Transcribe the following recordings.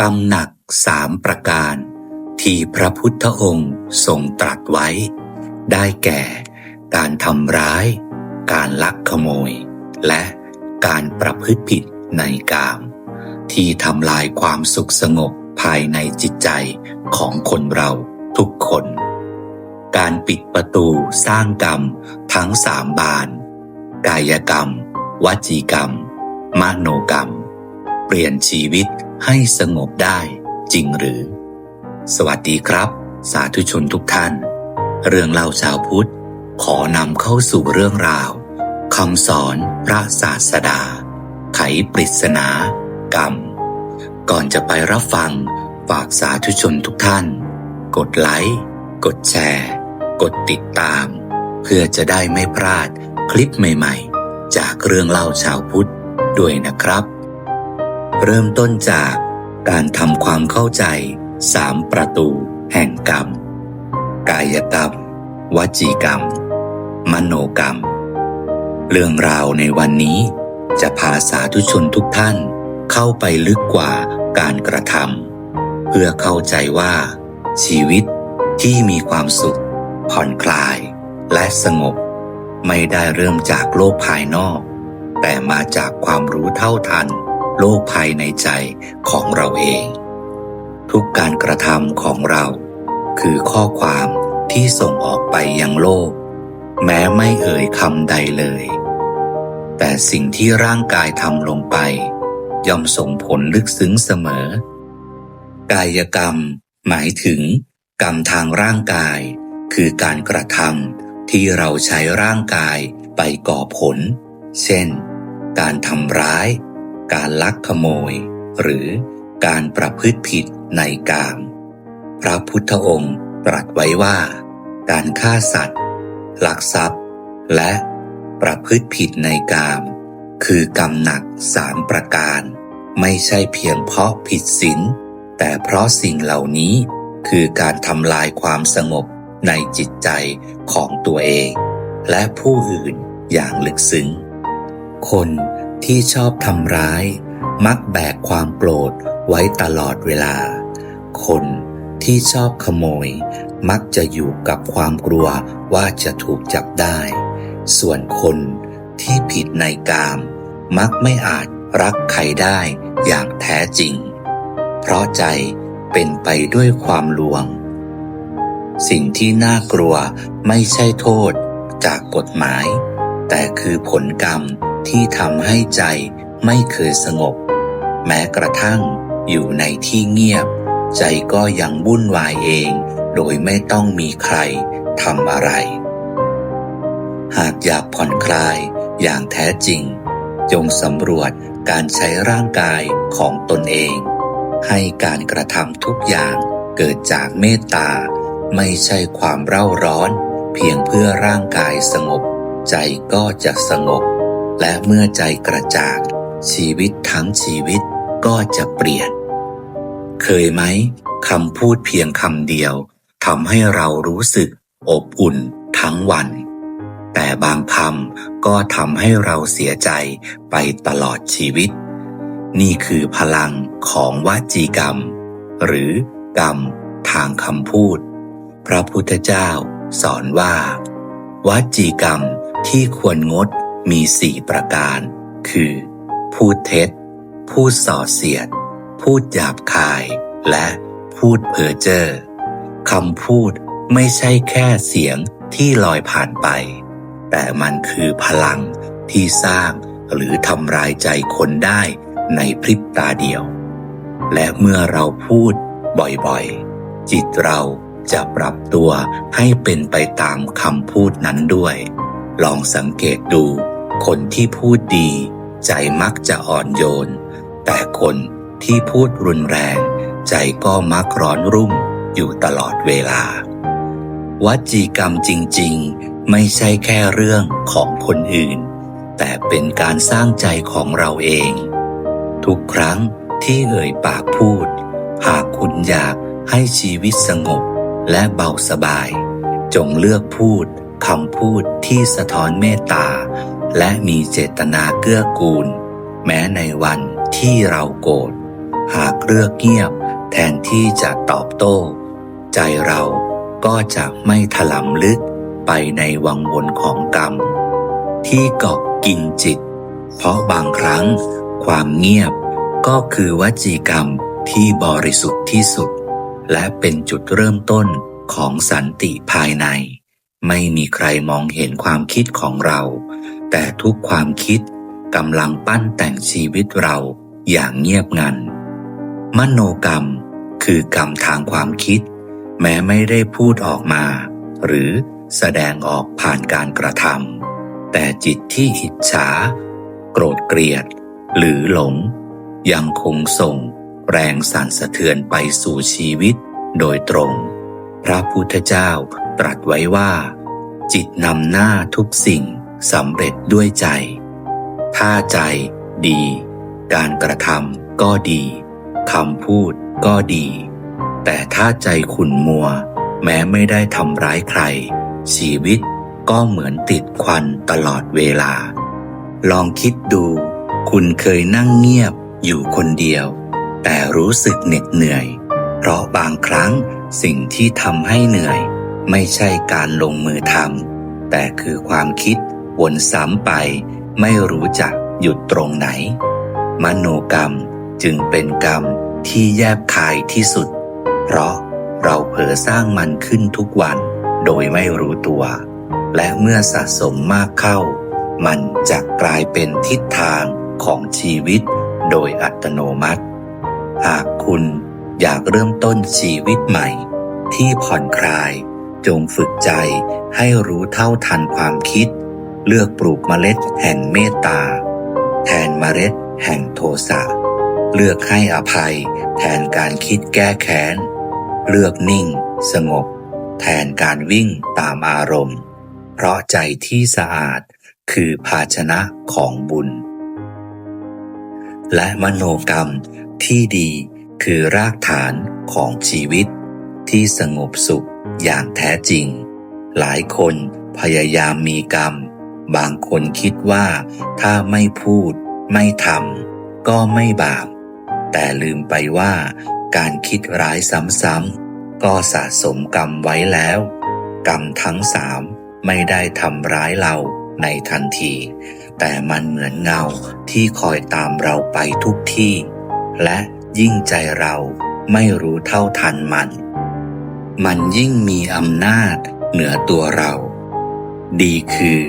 กรรมหนักสามประการ ที่พระพุทธองค์ทรงตรัสไว้ ได้แก่ การทำร้าย การลักขโมย และการประพฤติผิดในกาม ที่ทำลายความสุขสงบภายในจิตใจของคนเราทุกคน การปิดประตูสร้างกรรมทั้งสามบาน กายกรรม วจีกรรม มโนกรรม เปลี่ยนชีวิต ให้สงบได้จริงหรือ สวัสดีครับ สาธุชนทุกท่าน เรื่องเล่าชาวพุทธ ขอนำเข้าสู่เรื่องราวคำสอนพระศาสดา ไขปริศนา กรรม ก่อนจะไปรับฟัง ฝากสาธุชนทุกท่าน กดไลค์ กดแชร์ กดติดตาม เพื่อจะได้ไม่พลาดคลิปใหม่ๆ จากเรื่องเล่าชาวพุทธด้วยนะครับ เริ่มต้นจากการทำความเข้าใจสามประตูแห่งกรรม กายกรรม วจีกรรม มโนกรรม เรื่องราวในวันนี้จะพาสาธุชนทุกท่านเข้าไปลึกกว่าการกระทำเพื่อเข้าใจว่า ชีวิตที่มีความสุข ผ่อนคลาย และสงบ ไม่ได้เริ่มจากโลกภายนอก แต่มาจากความรู้เท่าทัน โลกภายในใจของเราเอง ทุกการกระทำของเรา คือข้อความที่ส่งออกไปยังโลก แม้ไม่เอ่ยคำใดเลย แต่สิ่งที่ร่างกายทำลงไป ย่อมส่งผลลึกซึ้งเสมอ กายกรรม หมายถึง กรรมทางร่างกาย คือการกระทำที่เราใช้ร่างกายไปก่อผล เช่น การทำร้าย การลักขโมย หรือการประพฤติผิดในกาม พระพุทธองค์ตรัสไว้ว่า การฆ่าสัตว์ ลักทรัพย์ และประพฤติผิดในกาม คือกรรมหนักสามประการ ไม่ใช่เพียงเพราะผิดศีลแต่เพราะสิ่งเหล่านี้คือการทำลายความสงบในจิตใจของตัวเอง และผู้อื่นอย่างลึกซึ้ง คน ที่ชอบทำร้าย มักแบกความโกรธไว้ตลอดเวลา คนที่ชอบขโมย มักจะอยู่กับความกลัวว่าจะถูกจับได้ ส่วนคนที่ผิดในกาม มักไม่อาจรักใครได้อย่างแท้จริง เพราะใจเป็นไปด้วยความลวง สิ่งที่น่ากลัวไม่ใช่โทษจากกฎหมาย แต่คือผลกรรม ที่ทำให้ใจไม่เคยสงบ แม้กระทั่งอยู่ในที่เงียบ ใจก็ยังวุ่นวายเอง โดยไม่ต้องมีใครทำอะไร หากอยากผ่อนคลายอย่างแท้จริง จงสำรวจการใช้ร่างกายของตนเอง ให้การกระทำทุกอย่างเกิดจากเมตตา ไม่ใช่ความเร่าร้อน เพียงเพื่อร่างกายสงบ ใจก็จะสงบ และเมื่อใจกระจางชีวิตทั้งชีวิตก็จะเปลี่ยน เคยไหมคำพูดเพียงคำเดียวทำให้เรารู้สึกอบอุ่นทั้งวัน แต่บางคำก็ทำให้เราเสียใจไปตลอดชีวิต นี่คือพลังของวจีกรรม หรือกรรมทางคำพูด พระพุทธเจ้าสอนว่า วจีกรรมที่ควรงด มีสี่ประการ คือ พูดเท็จ พูดส่อเสียด พูดหยาบคาย และพูดเพ้อเจ้อคำพูดไม่ใช่แค่เสียงที่ลอยผ่านไป แต่มันคือพลังที่สร้างหรือทำลายใจคนได้ในพริบตาเดียว และเมื่อเราพูดบ่อยๆ จิตเราจะปรับตัวให้เป็นไปตามคำพูดนั้นด้วย ลองสังเกตดู คนที่พูดดี ใจมักจะอ่อนโยน แต่คนที่พูดรุนแรง ใจก็มักร้อนรุ่มอยู่ตลอดเวลา วจีกรรมจริง ๆ ไม่ใช่แค่เรื่องของคนอื่น แต่เป็นการสร้างใจของเราเอง ทุกครั้งที่เอ่ยปากพูด หากคุณอยากให้ชีวิตสงบและเบาสบาย จงเลือกพูดคำพูดที่สะท้อนเมตตา และมีเจตนาเกื้อกูล แม้ในวันที่เราโกรธหากเลือกเงียบแทนที่จะตอบโต้ ใจเราก็จะไม่ถลำลึกไปในวังวนของกรรม ที่เกาะกินจิต เพราะบางครั้งความเงียบก็คือวจีกรรมที่บริสุทธิ์ที่สุด และเป็นจุดเริ่มต้นของสันติภายใน ไม่มีใครมองเห็นความคิดของเรา แต่ทุกความคิดกำลังปั้นแต่งชีวิตเราอย่างเงียบงัน มโนกรรมคือกรรมทางความคิด แม้ไม่ได้พูดออกมา หรือแสดงออกผ่านการกระทำแต่จิตที่อิจฉา โกรธเกลียด หรือหลง ยังคงส่งแรงสั่นสะเทือนไปสู่ชีวิตโดยตรง พระพุทธเจ้าตรัสไว้ว่า จิตนำหน้าทุกสิ่ง สำเร็จด้วยใจ ถ้าใจดี การกระทำก็ดีคำพูดก็ดี แต่ถ้าใจขุ่นมัว แม้ไม่ได้ทำร้ายใคร ชีวิตก็เหมือนติดควันตลอดเวลา ลองคิดดู คุณเคยนั่งเงียบอยู่คนเดียว แต่รู้สึกเหน็ดเหนื่อย เพราะบางครั้งสิ่งที่ทำให้เหนื่อย ไม่ใช่การลงมือทำแต่คือความคิด วนซ้ำไปไม่รู้จักหยุดตรงไหน มโนกรรมจึงเป็นกรรมที่แยบคายที่สุด เพราะเราเผลอสร้างมันขึ้นทุกวันโดยไม่รู้ตัว และเมื่อสะสมมากเข้า มันจะกลายเป็นทิศทางของชีวิตโดยอัตโนมัติ หากคุณอยากเริ่มต้นชีวิตใหม่ ที่ผ่อนคลาย จงฝึกใจให้รู้เท่าทันความคิด เลือกปลูกเมล็ดแห่งเมตตา แทนเมล็ดแห่งโทสะ เลือกให้อภัย แทนการคิดแก้แค้น เลือกนิ่ง สงบ แทนการวิ่งตามอารมณ์ เพราะใจที่สะอาดคือภาชนะของบุญ และมโนกรรมที่ดีคือรากฐานของชีวิต ที่สงบสุขอย่างแท้จริง หลายคนพยายามมีกรรม บางคนคิดว่าถ้าไม่พูด ไม่ทำก็ไม่บาป แต่ลืมไปว่าการคิดร้ายซ้ำๆก็สะสมกรรมไว้แล้ว กรรมทั้งสามไม่ได้ทำร้ายเราในทันที แต่มันเหมือนเงาที่คอยตามเราไปทุกที่ และยิ่งใจเราไม่รู้เท่าทันมัน มันยิ่งมีอำนาจเหนือตัวเรา ดีคือ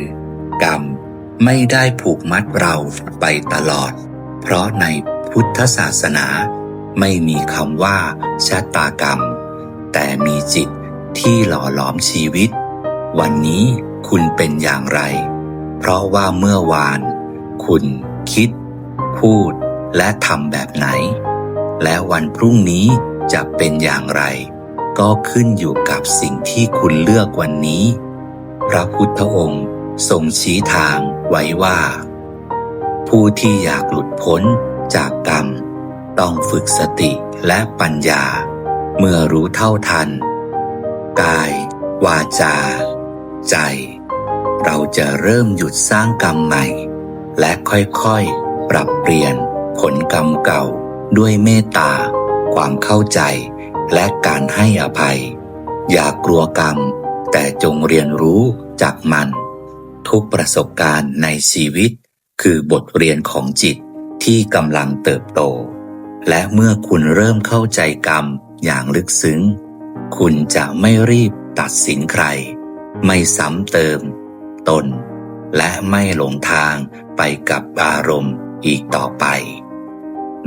กรรม ไม่ได้ผูกมัดเราไปตลอด เพราะในพุทธศาสนา ไม่มีคำว่าชะตากรรม แต่มีจิตที่หล่อหลอมชีวิต วันนี้คุณเป็นอย่างไร เพราะว่าเมื่อวาน คุณคิด พูดและทำแบบไหน และวันพรุ่งนี้จะเป็นอย่างไร ก็ขึ้นอยู่กับสิ่งที่คุณเลือกวันนี้ พระพุทธองค์ ทรงชี้ทางไว้ว่า ผู้ที่อยากหลุดพ้นจากกรรม ต้องฝึกสติและปัญญา เมื่อรู้เท่าทัน กาย วาจา ใจ เราจะเริ่มหยุดสร้างกรรมใหม่ และค่อยๆ ปรับเปลี่ยนผลกรรมเก่าด้วยเมตตา ความเข้าใจ และการให้อภัย อย่ากลัวกรรม แต่จงเรียนรู้จากมัน ทุกประสบการณ์ในชีวิต คือบทเรียนของจิตที่กำลังเติบโต และเมื่อคุณเริ่มเข้าใจกรรมอย่างลึกซึ้ง คุณจะไม่รีบตัดสินใคร ไม่ซ้ำเติม ตน และไม่หลงทางไปกับอารมณ์อีกต่อไป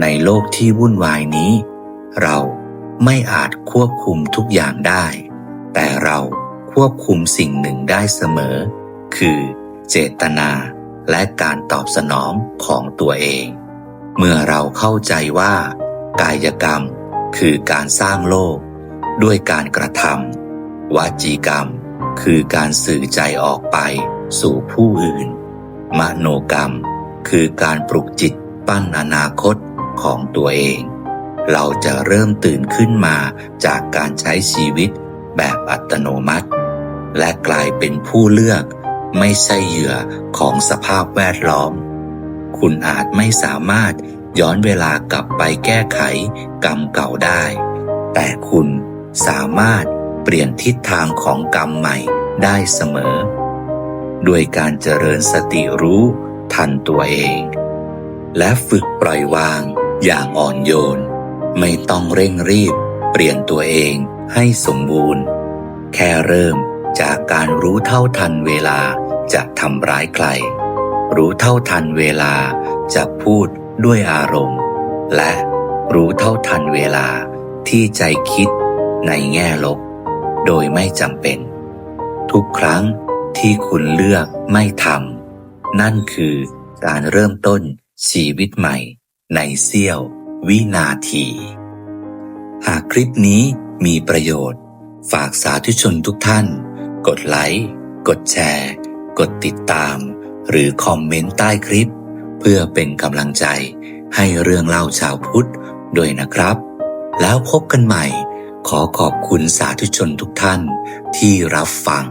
ในโลกที่วุ่นวายนี้ เราไม่อาจควบคุมทุกอย่างได้ แต่เราควบคุมสิ่งหนึ่งได้เสมอ คือเจตนาและการตอบสนองของตัวเอง เมื่อเราเข้าใจว่า กายกรรมคือการสร้างโลก ด้วยการกระทำวาจีกรรม คือการสื่อใจออกไปสู่ผู้อื่น มโนกรรม คือการปลุกจิตปั้นอนาคตของตัวเอง เราจะเริ่มตื่นขึ้นมาจากการใช้ชีวิตแบบอัตโนมัติ และกลายเป็นผู้เลือก ไม่ใช่เหยื่อของสภาพแวดล้อม คุณอาจไม่สามารถย้อนเวลากลับไปแก้ไขกรรมเก่าได้ แต่คุณสามารถเปลี่ยนทิศทางของกรรมใหม่ได้เสมอ ด้วยการเจริญสติรู้ทันตัวเอง และฝึกปล่อยวางอย่างอ่อนโยน ไม่ต้องเร่งรีบ เปลี่ยนตัวเองให้สมบูรณ์ แค่เริ่ม จากการรู้เท่าทันเวลาจะทำร้ายใคร รู้เท่าทันเวลาจะพูดด้วยอารมณ์ และรู้เท่าทันเวลาที่ใจคิดในแง่ลบ โดยไม่จำเป็น ทุกครั้งที่คุณเลือกไม่ทำนั่นคือการเริ่มต้นชีวิตใหม่ ในเสี้ยววินาที หากคลิปนี้มีประโยชน์ ฝากสาธุชนทุกท่าน กดไลค์ กดแชร์ กดติดตาม หรือคอมเมนต์ใต้คลิป เพื่อเป็นกำลังใจให้เรื่องเล่าชาวพุทธด้วยนะครับ แล้วพบกันใหม่ ขอขอบคุณสาธุชนทุกท่านที่รับฟัง